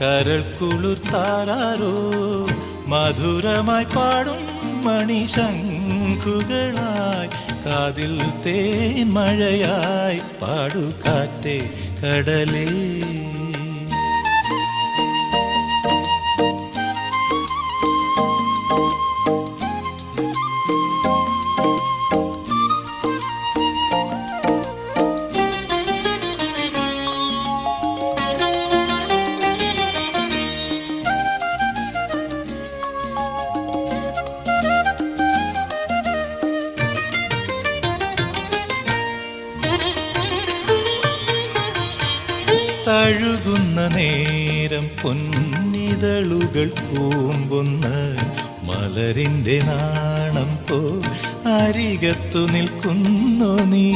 കരൾ കുളിർത്താരോ മധുരമായി പാടും മണിശങ്കുകളായി കാതിൽ തേൻ മഴയായി പാടു കാറ്റേ കടലേ. തഴുകുന്ന നേരം പൊന്നിതളുകൾ പൂമ്പുന്ന മലരിന്റെ നാണം പോ അരികത്തു നിൽക്കുന്നു നീ.